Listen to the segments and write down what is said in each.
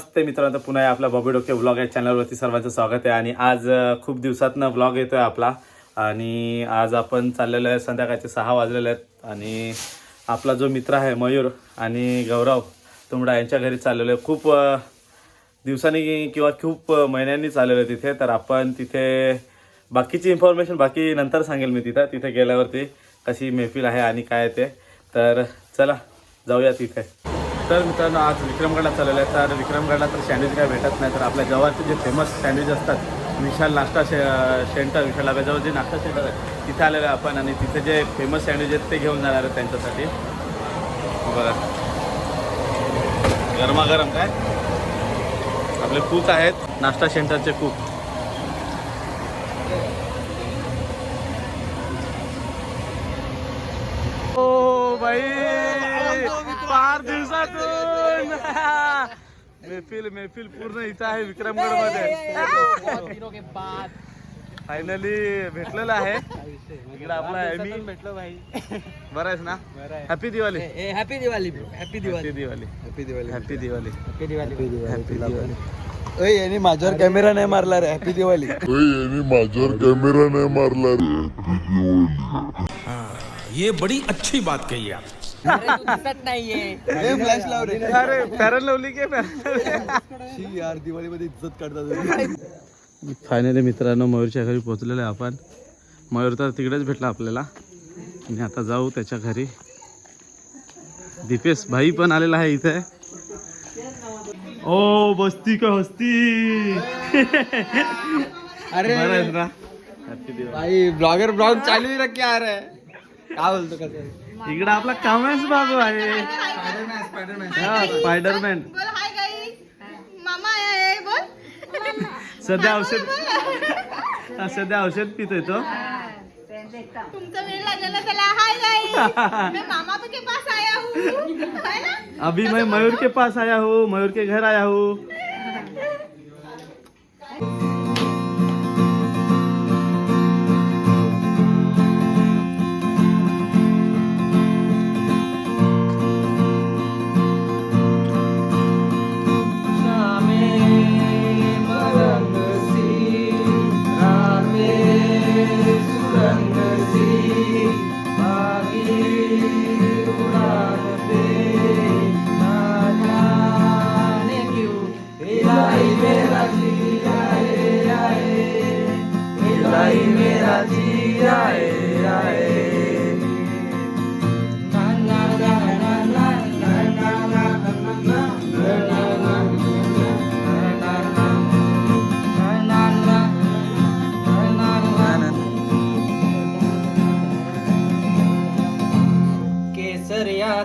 नमस्ते मित्रांनो पुन्हा आपल्या बॉबी डोके व्लॉग या चॅनलवरती सर्वांचं स्वागत आहे. आणि आज खूप दिवसातनं व्लॉग येतो आहे आपला. आणि आज आपण चाललेलो आहे संध्याकाळचे सहा वाजलेले आहेत. आणि आपला जो मित्र आहे मयूर आणि गौरव तुमडा यांच्या घरी चाललेलो आहे. खूप दिवसांनी किंवा खूप महिन्यांनी चाललेलो आहे तिथे. तर आपण तिथे बाकीची इन्फॉर्मेशन बाकी नंतर सांगेल मी तिथं. तिथे गेल्यावरती कशी मेहफिल आहे आणि काय ते. तर चला जाऊया तिथे. तर मित्रांनो आज विक्रमगडला चाललेलं आहे. तर विक्रमगडला तर सँडविच काय भेटत नाही तर आपल्या जवळचे जे फेमस सँडविच असतात विशाल नाश्ता शे सेंटर विशाल आगाजवळ जे नाश्ता सेंटर आहे तिथे आलेलं आहे आपण. आणि तिथे जे फेमस सँडविच आहेत ते घेऊन जाणार आहे त्यांच्यासाठी. बघा. गरमागरम काय? आपले कूक आहेत. नाश्ता सेंटरचे कूक फार दिवसातून. मेहफिल मेहफिल पूर्ण इथं आहे विक्रमगडमध्ये फायनली भेटलेलं आहे. इकडे आपला आहे मी भेटलो भाई. बरं आहेस ना? Happy Diwali happy Diwali happy happy Diwali happy Diwali happy Diwali happy Diwali happy Diwali ओय यांनी माझ्यावर कॅमेरा नाही मारला रे. हॅपी दिवाळी यांनी माझ्यावर कॅमेरा नाही मारला रे. ये बड़ी अच्छी बात कही आप। दिसत नाहीये. फ्लॅश लाव रे. अरे फॅरन लवली की यार दिवाळी मध्ये इज्जत काढतात. फायनली मित्रांनो मयूरच्या घरी पोहोचलेलो आहे आपण. मयूर तर तिकडेच भेटला आपल्याला. आणि आता जाऊ त्याच्या घरी. दीपेश भाई पण आलेला आहे इथे. ओ बसती का हस्ती? अरे भाई ब्लॉगर ब्लॉग चालू ही रख यार. काय बोलतो कसं? इकडे आपला कामेश बाबू आहे. स्पायडरमॅन स्पायडरमॅन हा, स्पायडरमॅन बोल हाय गाईस मामा आया है बोल. सध्या औषध हा, सध्या औषध पितोय तो. तुमचा वेळ लागलेला त्याला. हाय गाईस मैं मामा के पास आया हूँ है ना? अभी मैं मयूर के पास आया हूँ मयूर के घर आया हूँ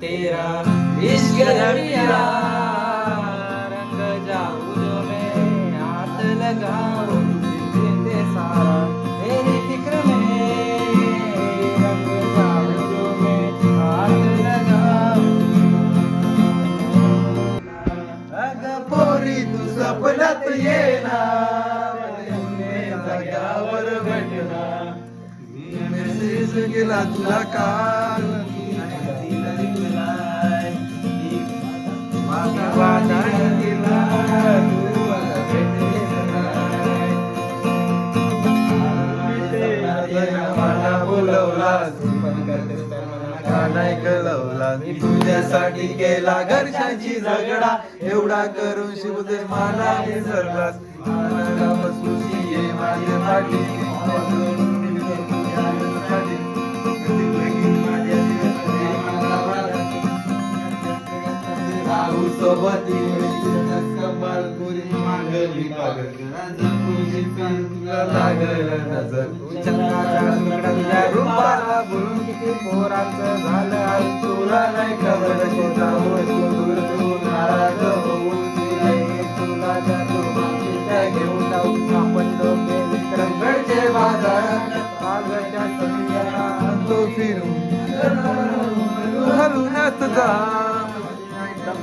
तेरा इश्क दरिया रंग जाऊं जो मैं हाथ लगाऊं दिल दे सारा तेरी फिक्र में रंग जो मैं हाथ लगाऊं अग पोरी तू सपनात येणार जाग्यावर भेटना मेसेज केला तुला काल कळवला मी तुझ्यासाठी केला घरच्यांची झगडा एवढा करून शिवदे मला विसरलास मला बसूची ये माझ्या पाठी राहू सोबती मागली पागल तुझी तुला लागल नजर रूपाला बोलून किती पोरांचं झालं तुला नाही खबर दूर तू नाराज होऊन तुला घेऊन जाऊ आपण दोघे तो फिरून हलूनच जा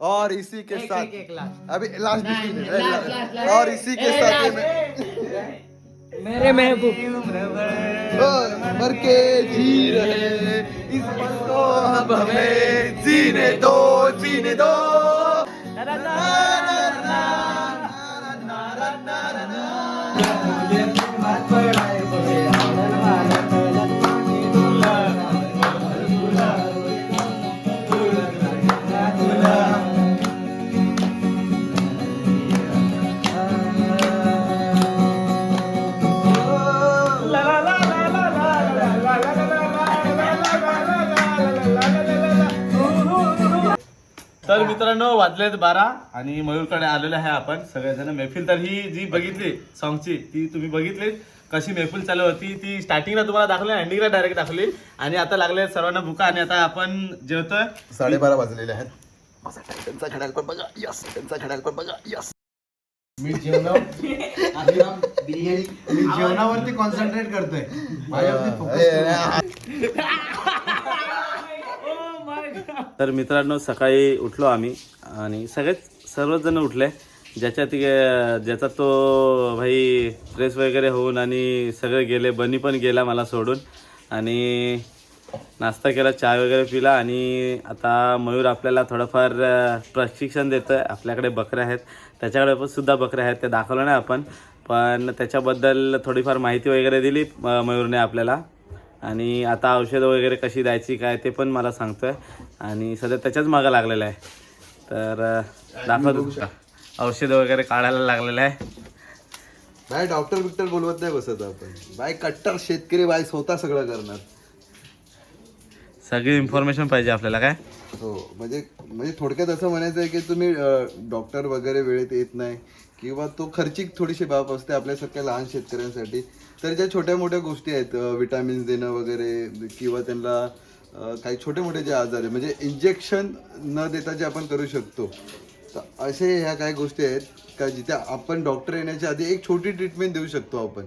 और इसी के साथ अभी लास्ट और इसी के साथ मेरे महबूब। के जी रहे। इस पल को अब हमें जीने दो जीने दो। तर मित्रांनो वाजलेत बारा आणि मयूरकडे आलेलो आहे आपण. सगळेजण मैफिल तर ही जी बघितली सॉंगची ती तुम्ही बघितली कशी मैफिल चालू होती ती स्टार्टिंगला तुम्हाला दाखवली एंडिंगला डायरेक्ट दाखवली. आणि आता लागले सर्वांना भुका आणि आता आपण जेवतोय. साडेबारा वाजलेले आहेत. माझा टायटनचा घड्याळ पण बघा. यस पण बघा. यस मी जेवणा बिर्याणी. मी जेवणावरती कॉन्सन्ट्रेट करतोय. माझ्यावरती फोकस तर मित्रांनो सकाळी उठलो आम्ही आणि सगळेच सर्वच जण उठले. ज्याच्या ती ज्याचा तो भाई फ्रेश वगैरे होऊन आणि सगळे गेले बनी पण गेला मला सोडून. आणि नाश्ता केला चाय वगैरे पिला आणि आता मयूर आपल्याला थोडंफार प्रशिक्षण देतं आहे आपल्याकडे बकऱ्या आहेत. त्याच्याकडे पण सुद्धा बकऱ्या आहेत. ते दाखवलं नाही आपण. पण त्याच्याबद्दल थोडीफार माहिती वगैरे दिली मयूरने आपल्याला. आणि आता औषधं वगैरे कशी द्यायची काय ते पण मला सांगतोय. आणि सध्या त्याच्याच मागं लागलेलं आहे. तर दाखवतो औषधं वगैरे काढायला लागलेलं आहे. बाय डॉक्टर बिक्टर बोलवत नाही बसत आपण. बाय कट्टर शेतकरी बाय स्वतः सगळं करणार. सगळी इन्फॉर्मेशन पाहिजे आपल्याला काय? हो म्हणजे म्हणजे थोडक्यात असं म्हणायचं आहे की तुम्ही डॉक्टर वगैरे वेळेत येत नाही किंवा तो खर्चिक थोडीशी बाब असते आपल्यासारख्या लहान शेतकऱ्यांसाठी. तर ज्या छोट्या मोठ्या गोष्टी आहेत विटॅमिन्स देणं वगैरे किंवा त्यांना काही छोटे मोठे जे आजार आहे म्हणजे इंजेक्शन न देता जे आपण करू शकतो तर असे ह्या काही गोष्टी आहेत का जिथे आपण डॉक्टर येण्याच्या आधी एक छोटी ट्रीटमेंट देऊ शकतो आपण?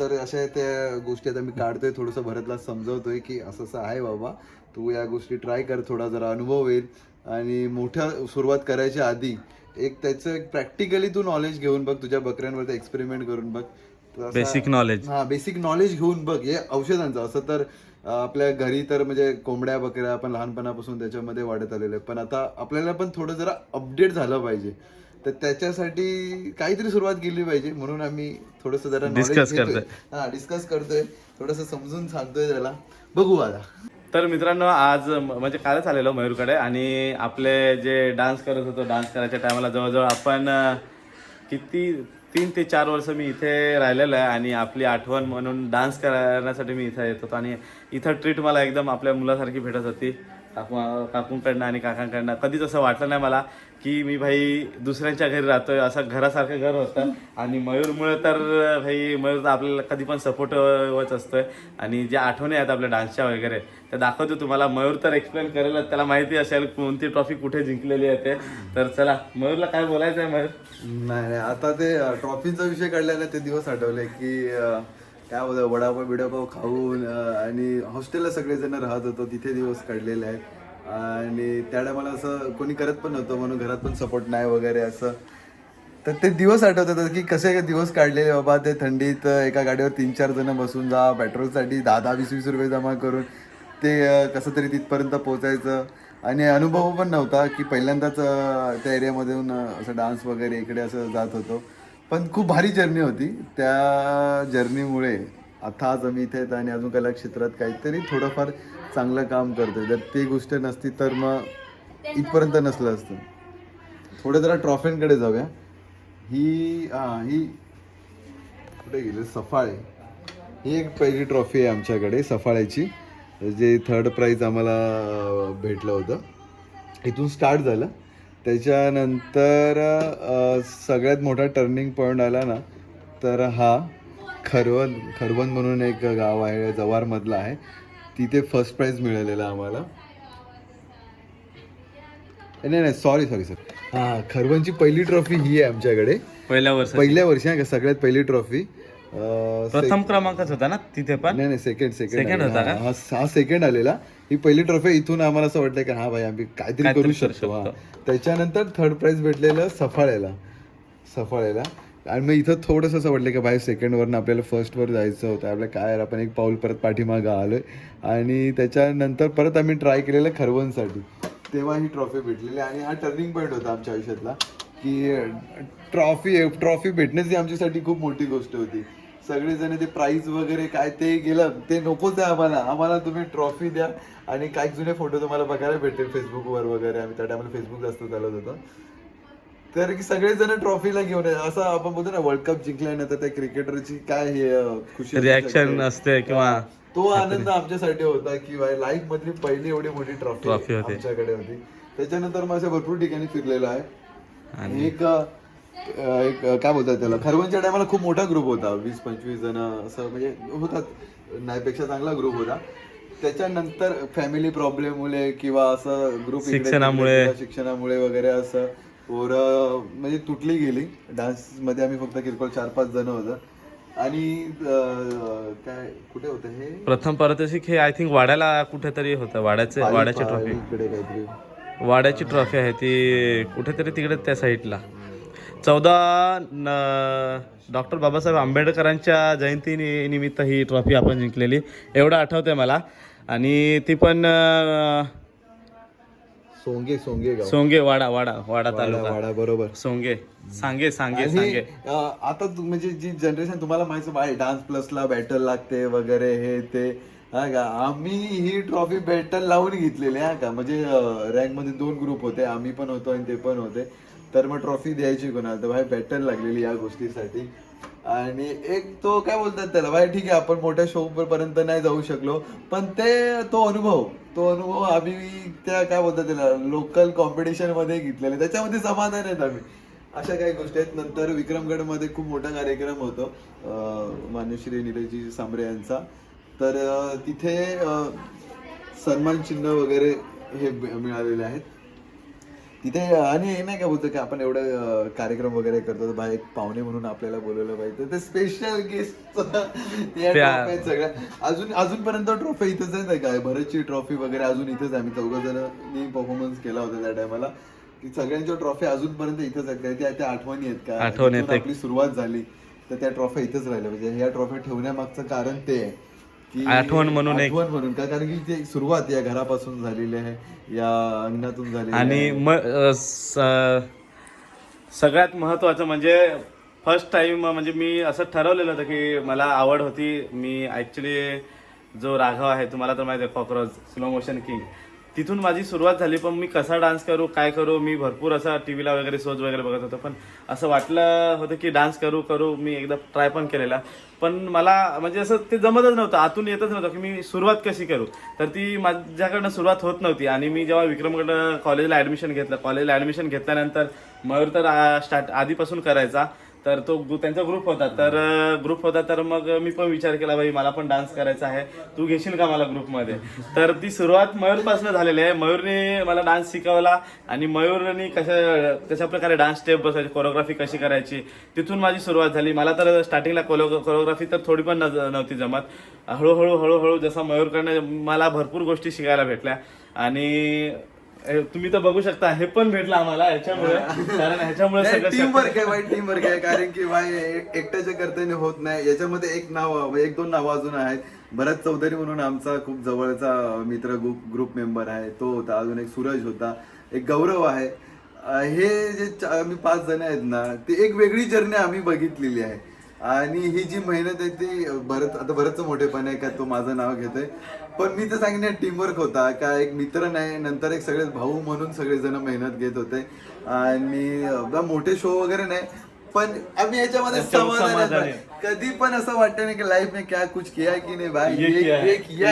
तर अशा त्या गोष्टी आता मी काढतोय थोडंसं भरतला समजवतोय की असं असं आहे बाबा. तू या गोष्टी ट्राय कर थोडा जरा अनुभव येईल. आणि मोठ्या सुरुवात करायच्या आधी एक त्याचं एक प्रॅक्टिकली तू नॉलेज घेऊन बघ तुझ्या बकऱ्यांवरती एक्सपेरिमेंट करून बघ. बेसिक नॉलेज हा बेसिक नॉलेज घेऊन बघ हे औषधांचं. असं तर आपल्या घरी तर म्हणजे कोंबड्या बकऱ्या आपण लहानपणापासून त्याच्यामध्ये वाढत आलेलो आहे पण आता आपल्याला पण थोडं जरा अपडेट झालं पाहिजे. तर त्याच्यासाठी काहीतरी सुरुवात केली पाहिजे. म्हणून आम्ही थोडस जरा घेतोय. करतोय. हा डिस्कस करतोय. थोडस समजून सांगतोय त्याला. बघू आता. तर मित्रांनो आज म- म्हणजे कालच आलेलो मयूरकडे आणि आपले जे डान्स करत होतो डान्स करायच्या टायमाला जवळजवळ आपण किती तीन ते चार वर्ष मी इथे राहिलेलं आहे आणि आपली आठवण म्हणून डान्स करण्यासाठी मी इथं येत होतो आणि इथं ट्रीट मला एकदम आपल्या मुलासारखी भेटत होती. काकू काकूंकडनं आणि काकांकडनं. कधीच असं वाटलं नाही मला की मी भाई दुसऱ्यांच्या घरी राहतोय असं घरासारखं घर होतं. आणि मयूरमुळे तर भाई मयूर तर आपल्याला कधी पण सपोर्टच असतोय. आणि ज्या आठवणी आहेत आपल्या डान्सच्या वगैरे त्या दाखवतो तुम्हाला. मयूर तर एक्सप्लेन करेल त्याला माहिती असेल कोणती ट्रॉफी कुठे जिंकलेली आहे ते. तर चला मयूरला काय बोलायचं आहे मयूर? नाही आता ते ट्रॉफीचा विषय काढल्याने ते दिवस आठवले की काय होतं वडापाव बिडापाव खाऊन आणि हॉस्टेलला सगळेजण राहत होतो तिथे दिवस काढलेले आहेत. आणि त्या टायमाला असं कोणी करत पण नव्हतं म्हणून घरात पण सपोर्ट नाही वगैरे असं. तर ते दिवस आठवत होतात की कसे दिवस काढलेले बाबा ते थंडीत एका गाडीवर तीन चार जण बसून जा पेट्रोलसाठी दहा दहा वीस वीस रुपये जमा करून ते कसं तरी तिथपर्यंत पोचायचं आणि अनुभव पण नव्हता की पहिल्यांदाच त्या एरियामधून असं डान्स वगैरे इकडे असं जात होतो. पण खूप भारी जर्नी होती. त्या जर्नीमुळे आता आज आम्ही इथे आहेत आणि अजून कला क्षेत्रात काहीतरी थोडंफार चांगलं काम करतोय. जर ती गोष्ट नसती तर मग इथपर्यंत नसलं असतं. थोडं जरा ट्रॉफींकडे जाऊया. ही हां ही कुठे गेली? सफाळे. ही एक पहिली ट्रॉफी आहे आमच्याकडे सफाळ्याची. जे थर्ड प्राईज आम्हाला भेटलं होतं. इथून स्टार्ट झालं. त्याच्यानंतर सगळ्यात मोठा टर्निंग पॉईंट आला ना तर हा खरवण खरवण म्हणून एक गाव आहे जव्हारमधलं आहे. तिथे फर्स्ट प्राईज मिळालेला आम्हाला. नाही नाही सॉरी सॉरी सर हां खरवणची पहिली ट्रॉफी ही आहे आमच्याकडे. पहिल्या वर्ष पहिल्या वर्षी हा का सगळ्यात पहिली ट्रॉफी प्रथम क्रमांकच होता ना तिथे पण? नाही नाही सेकंड सेकंड Second होता का? हा सेकंड आलेला. ही पहिली ट्रॉफी इथून आम्हाला असं वाटलं की हा भाई आम्ही काहीतरी करू शकतो. हा. त्याच्यानंतर थर्ड प्राइज भेटलेलं सफाळ्याला. सफाळ्याला. आणि मग इथं थोडंसं असं वाटलं की भाई सेकंडवरनं आपल्याला फर्स्टवर जायचं होतं. आपल्या काय आपण एक पाऊल परत पाठीमागं आलोय. आणि त्याच्यानंतर परत आम्ही ट्राय केलेलं खरवनसाठी. तेव्हा ही ट्रॉफी भेटलेली. आणि हा टर्निंग पॉईंट होता आमच्या आयुष्यातला की ट्रॉफी ट्रॉफी भेटण्याची आमच्यासाठी खूप मोठी गोष्ट होती. सगळेजण ते प्राईज वगैरे काय ते गेलं ते नकोच आहे आम्हाला. आम्हाला तुम्ही ट्रॉफी द्या आणि काही जुने फोटो तुम्हाला बघायला भेटतील फेसबुकवर वगैरे. आम्ही त्या टायमाला फेसबुक जास्त चालत होतं. तर की सगळेजण ट्रॉफीला घेऊन आहे. असं आपण बोलतो ना वर्ल्ड कप जिंकल्यानंतर त्या क्रिकेटरची काय हे खुशी असू रिॲक्शन. असते किंवा तो आनंद आमच्यासाठी होता की लाईफ मधली पहिली एवढी मोठी ट्रॉफी. आमच्याकडे होती. त्याच्यानंतर मग अशा भरपूर ठिकाणी फिरलेलो आहे. एक एक काय बोलतात त्याला? खरवनच्या टायमाला खूप मोठा ग्रुप होता. वीस पंचवीस जण असं म्हणजे होतात. नाहीपेक्षा चांगला ग्रुप होता. त्याच्यानंतर फॅमिली प्रॉब्लेम मुळे किंवा असं ग्रुप शिक्षणामुळे. शिक्षणामुळे वगैरे असं पोरं म्हणजे तुटली गेली. डान्समध्ये आम्ही फक्त किरकोळ चार पाच जण होतो. आणि काय कुठे होतं हे? प्रथम पारितोषिक हे आय थिंक वाड्याला कुठेतरी होतं. वाड्याचे वाड्याची ट्रॉफी वाड्याची ट्रॉफी आहे ती कुठेतरी तिकडे त्या साईडला चौदा डॉक्टर बाबासाहेब आंबेडकरांच्या जयंती नि- निमित्त ही ट्रॉफी आपण जिंकलेली. एवढं आठवतंय मला. आणि ती पण सोंगे सोंगे सोंगे वाडा वाडा वाडा तालुका. वाडा बरोबर. सोंगे सांगे सांगे सांगे. आता म्हणजे जी जनरेशन तुम्हाला माहिती आहे डान्स प्लसला बॅटल लागते वगैरे हे ते. हा का? आम्ही ही ट्रॉफी बॅटल लावून घेतलेली हा का? म्हणजे रँकमध्ये दोन ग्रुप होते. आम्ही पण होतो आणि ते पण होते. तर मग ट्रॉफी द्यायची कोणाला? तर भाई बॅटल लागलेली या गोष्टीसाठी. आणि एक तो काय बोलतात त्याला? भाई ठीक आहे आपण मोठ्या शो पर्यंत नाही जाऊ शकलो. पण ते तो अनुभव तो अनुभव आम्ही त्या काय बोलतात त्याला? लोकल कॉम्पिटिशनमध्ये घेतलेले त्याच्यामध्ये समाधान आहेत आम्ही. अशा काही गोष्टी आहेत. नंतर विक्रमगडमध्ये खूप मोठा कार्यक्रम होतो अं, मान्यश्री निलेशजी सांबरे यांचा. तर तिथे सन्मान चिन्ह वगैरे हे मिळालेले आहेत. तिथे आणि हे नाही का बोलतो की आपण एवढं कार्यक्रम वगैरे करतो बाहेर एक पाहुणे म्हणून आपल्याला बोलवलं पाहिजे. ते स्पेशल गेस्ट सगळ्या. अजून अजूनपर्यंत ट्रॉफी इथंच आहे काय भरतची ट्रॉफी वगैरे अजून इथंच आहे आम्ही चौघ जणांनी परफॉर्मन्स केला होता त्या टायमाला की सगळ्यांच्या ट्रॉफी अजूनपर्यंत इथंच आहेत. काय त्या त्या आठवणी आहेत का? आठवण. आपली सुरुवात झाली. तर त्या ट्रॉफी इथंच राहिल्या. म्हणजे ह्या ट्रॉफी ठेवण्यामागचं कारण ते आहे. आठवण म्हणून एक- आठवण म्हणून. का कारण की ते सुरुवात या घरापासून झालेली आहे या अंगणातून झालेली आणि आहे. म अ, स- सगळ्यात महत्त्वाचं म्हणजे फर्स्ट टाइम म्हणजे मी असं ठरवलेलं होतं की मला आवड होती. मी ॲक्च्युली जो राघव आहे तुम्हाला तर माहिती आहे कॉक्रोच स्लो मोशन किंग तिथून माझी सुरुवात झाली पण मी कसा डान्स करू काय करू मी भरपूर असा टी व्हीला वगैरे शोज वगैरे बघत होतो पण असं वाटलं होतं की डान्स करू करू मी एकदा ट्राय पण केलेला. पण मला म्हणजे असं ते जमतच नव्हतं आतून येतच नव्हतं की मी सुरुवात कशी करू. तर ती माझ्याकडनं सुरुवात होत नव्हती आणि मी जेव्हा विक्रमकडं कॉलेजला ॲडमिशन घेतलं कॉलेजला ॲडमिशन घेतल्यानंतर मयूर तर स्टार्ट आधीपासून करायचा. तर तो त्यांचा ग्रुप होता. तर ग्रुप होता तर मग मी पण विचार केला बाई मला पण डान्स करायचा आहे. तू घेशील का मला ग्रुपमध्ये तर ती सुरुवात मयूरपासून झालेली आहे. मयूरने मला डान्स शिकवला आणि मयूरने कशा कशा प्रकारे डान्स स्टेप बसायची कोरिओग्राफी कशी करायची तिथून माझी सुरुवात झाली. मला तर स्टार्टिंगला कोलो कोरिओग्राफी तर थोडी पण नज- नव्हती जमत. हळूहळू हळूहळू जसा मयूरकडनं मला भरपूर गोष्टी शिकायला भेटल्या. आणि तुम्ही तर बघू शकता हे पण भेटलं आम्हाला ह्याच्यामुळे. कारण ह्याच्यामुळे सगळं टीम वर्क आहे वाईट टीम वर्क आहे. कारण की भाई एक- एकट्याच्या करताना होत नाही. याच्यामध्ये एक नाव एक दोन नाव अजून आहेत. भरत चौधरी म्हणून आमचा खूप जवळचा मित्र ग्रुप ग्रुप मेंबर आहे. तो होता. अजून एक सूरज होता. एक गौरव आहे. हे जे आम्ही पाच जण आहेत ना ती एक वेगळी जर्नी आम्ही बघितलेली आहे. आणि ही जी मेहनत आहे ती भरत आता भरतचं मोठेपण आहे का तो माझं नाव घेतोय. पण मी तर सांगेन टीमवर्क होता. का एक मित्र नाही नंतर एक सगळे भाऊ म्हणून सगळे जण मेहनत घेत होते. आणि मोठे शो वगैरे नाही पण आम्ही याच्यामध्ये समाधान. कधी पण असं वाटतं नाही की लाईफ में क्या कुछ किया की नाही भाई ये किया.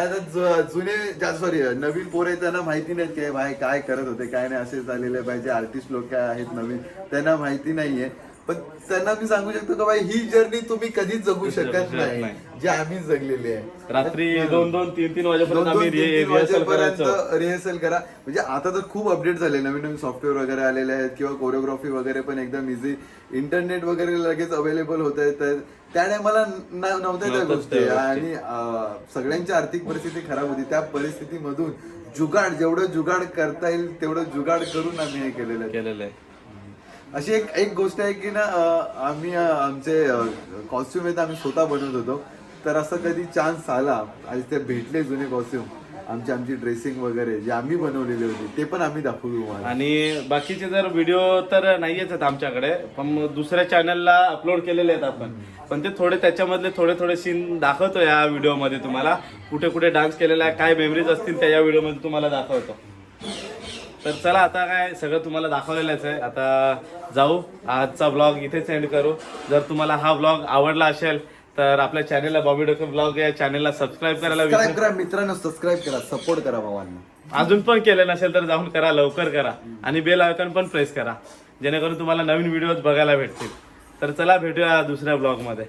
आता जुने सॉरी नवीन पोरं त्यांना माहिती नाही की भाई काय करत होते काय नाही असे झालेले पाहिजे आर्टिस्ट लोक काय आहेत नवीन. त्यांना माहिती नाहीये. पण त्यांना मी सांगू शकतो का बाई ही जर्नी तुम्ही कधीच जगू शकत नाही. जी आम्ही जगलेली आहे. रात्री दोन दोन तीन तीन वाजेपर्यंत आम्ही रिहर्सल करायचो वाजेपर्यंत रिहर्सल करा. म्हणजे आता तर खूप अपडेट झाले. नवीन नवीन सॉफ्टवेअर वगैरे आलेले आहेत किंवा कोरिओग्राफी वगैरे पण एकदम इझी इंटरनेट वगैरे लगेच अवेलेबल होत आहे. तर त्या टायमाला नव्हत्या त्या गोष्टी. आणि सगळ्यांची आर्थिक परिस्थिती खराब होती. त्या परिस्थितीमधून जुगाड जेवढं जुगाड करता येईल तेवढं जुगाड करून आम्ही हे केलेलं आहे. अशी एक एक गोष्ट आहे की ना आम्ही आमचे कॉस्ट्युम आहेत आम्ही स्वतः बनवत होतो. तर असं कधी चान्स आला आणि ते भेटले जुने कॉस्ट्युम आमची आमची ड्रेसिंग वगैरे जे आम्ही बनवलेली होती ते पण आम्ही दाखवू तुम्हाला. आणि बाकीचे जर व्हिडिओ तर नाहीयेच आहेत आमच्याकडे पण दुसऱ्या चॅनलला अपलोड केलेले आहेत आपण. पण ते थोडे त्याच्यामधले थोडे थोडे सीन दाखवतो या व्हिडिओमध्ये तुम्हाला. कुठे कुठे डान्स केलेला आहे काय मेमरीज असतील त्या या व्हिडिओमध्ये तुम्हाला दाखवतो. तर चला आता काय सगळं तुम्हाला दाखवलेलंच आहे. आता जाऊ आजचा ब्लॉग इथेच एंड करू. जर तुम्हाला हा ब्लॉग आवडला असेल तर आपल्या चॅनेलला बॉबी डोके ब्लॉग या चॅनेलला सबस्क्राईब करायला विसरू करा मित्रांनो सबस्क्राईब करा सपोर्ट करा भावांना. अजून पण केलं नसेल तर जाऊन करा लवकर करा. आणि बेल आयकॉन पण प्रेस करा. जेणेकरून तुम्हाला नवीन व्हिडिओज बघायला भेटतील. तर चला भेटूया दुसऱ्या ब्लॉगमध्ये